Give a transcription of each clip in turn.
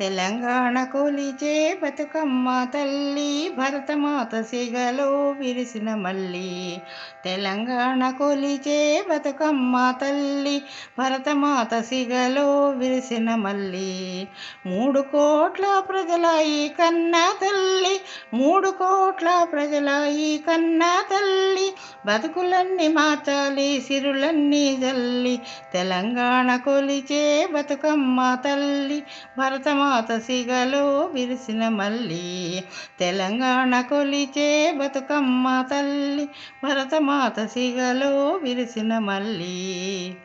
తెలంగాణ కొలిచే బతుకమ్మ తల్లి భరతమాత సిగలో విరిసిన మల్లి. తెలంగాణ కొలిచే బతుకమ్మ తల్లి భరతమాత సిగలో విరిసిన మల్లి. మూడు కోట్ల ప్రజల ఈ కన్న తల్లి మూడు కోట్ల ప్రజల ఈ కన్న తల్లి. బతుకులన్నీ మార్చాలి సిరులన్నీ జల్లి. తెలంగాణ కొలిచే బతుకమ్మ తల్లి భరతమా మాత సిగలో విరిసిన మల్లి. తెలంగాణ కొలిచే బతుకమ్మ తల్లి. భరతమాత సిగలో విరిసిన మల్లి.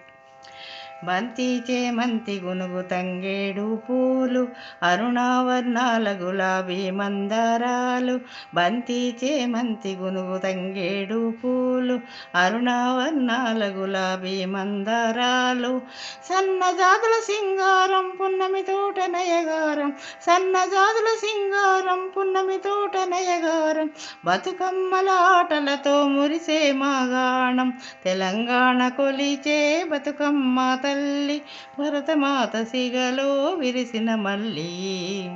బంతి చేమంతి గునుగు తంగేడు పూలు అరుణావర్ణాల గులాబీ మందారాలు. బంతి చేమంతి గునుగు తంగేడు పూలు అరుణావర్ణాల గులాబీ మందారాలు. సన్నజాతుల సింగారం పున్నమి తోట నయగారం. సన్నజాతుల సింగారం పున్నమి తోట నయగారం. బతుకమ్మల ఆటలతో మురిసే మాగాణం తెలంగాణ కొలిచే బతుకమ్మ తల్లి భరతమాత సిగలో విరిసిన మల్లి.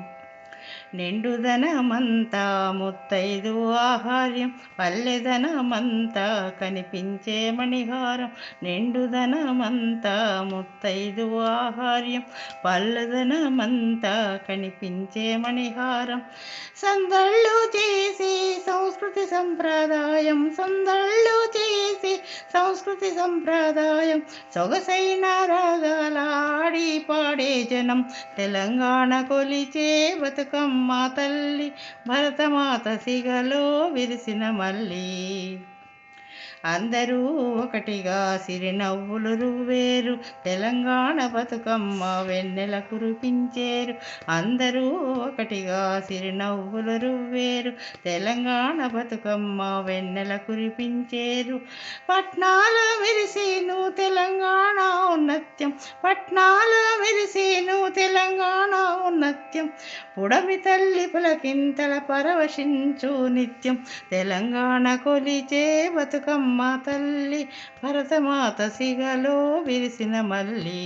నిండుదనమంతా ముత్తైదు ఆహార్యం పల్లెదనమంతా కనిపించే మణిహారం. నిండుదనమంతా ముత్తైదు ఆహార్యం పల్లెదనమంతా కనిపించే మణిహారం. సందళ్ళు చేసి సంస్కృతి సంప్రదాయం సందళ్ళు చేసి సంస్కృతి సంప్రదాయం సొగసైన రాగాలాడి పాడే జనం. తెలంగాణ కొలిచే బతుకమ్మ తల్లి భరతమాత సిగలో విరిసిన మళ్ళీ అందరూ ఒకటిగా సిరినవ్వులు రువ్వేరు. తెలంగాణ బతుకమ్మ వెన్నెల కురిపించేరు. అందరూ ఒకటిగా సిరినవ్వులు రువ్వేరు. తెలంగాణ బతుకమ్మ వెన్నెల కురిపించేరు. పట్నాల మెరిసేను తె ఉన్నత్యం పట్నాల మెరిసేను తెలంగాణ ఉన్నత్యం. పుడమి తల్లి పులకింతల పరవశించు నిత్యం. తెలంగాణ కొలిచే బతుకమ్మ తల్లి భరతమాత సిగలో విరిసిన మళ్ళీ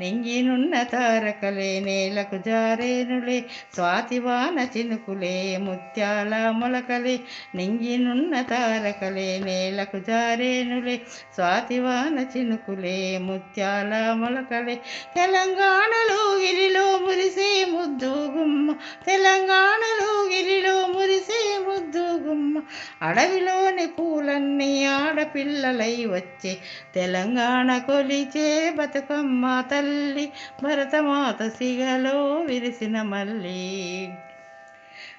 నింగినున్న తారకలే నేలకు జారేనులే స్వాతివాన చినుకులే ముత్యాల మొలకలే. నింగినున్న తారకలే నేలకు జారేనులే స్వాతివాన చినుకులే ముత్యాల మొలకలే. తెలంగాణలో గిరిలో మురిసే ముద్దు గుమ్మ తెలంగాణలో గిరిలో మురిసే ముద్దు గుమ్మ అడవిలోని పూలన్నీ ఆడపిల్లలై వచ్చే. తెలంగాణ కొలిచే బతుకమ్మ తల్లి భరతమాత సిగలో విరిసిన మళ్ళీ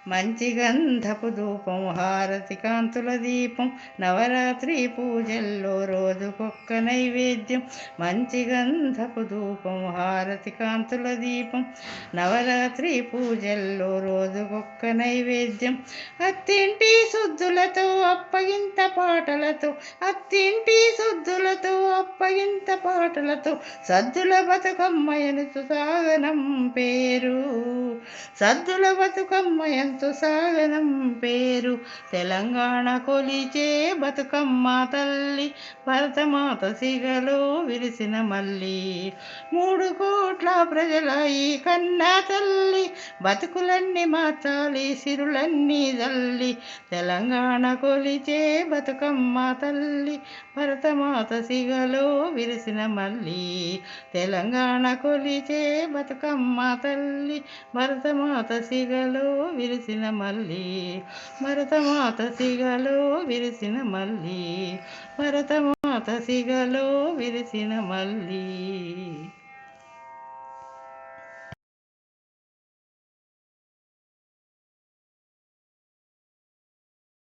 మంచి గంధపు ధూపం హారతి కాంతుల దీపం నవరాత్రి పూజల్లో రోజుకొక్క నైవేద్యం. మంచి గంధపు ధూపం హారతి కాంతుల దీపం నవరాత్రి పూజల్లో రోజుకొక్క నైవేద్యం. అత్తింటి శుద్ధులతో అప్పగింత పాటలతో అత్తింటి శుద్ధులతో అప్పగింత పాటలతో సద్దుల బతుకమ్మయను సాగనం పేరు. సద్దుల బతుకమ్మయను ఎంతో సాగనం పేరు. తెలంగాణ కొలిచే బతుకమ్మ తల్లి భరతమాత సిగలో విరిసిన మల్లి. మూడు కోట్ల ప్రజల ఈ కన్నా తల్లి బతుకులన్నీ మార్చాలి సిరులన్నీ జల్లి. తెలంగాణ కొలిచే బతుకమ్మ తల్లి భరతమాత సిగలో విరిసిన మల్లి. తెలంగాణ కొలిచే బతుకమ్మ తల్లి భరతమాత సిగలో విరిసి విరిసిన మల్లి భరతమాత సిగలో విరిసిన మల్లి భరతమాత సిగలో విరిసిన మల్లి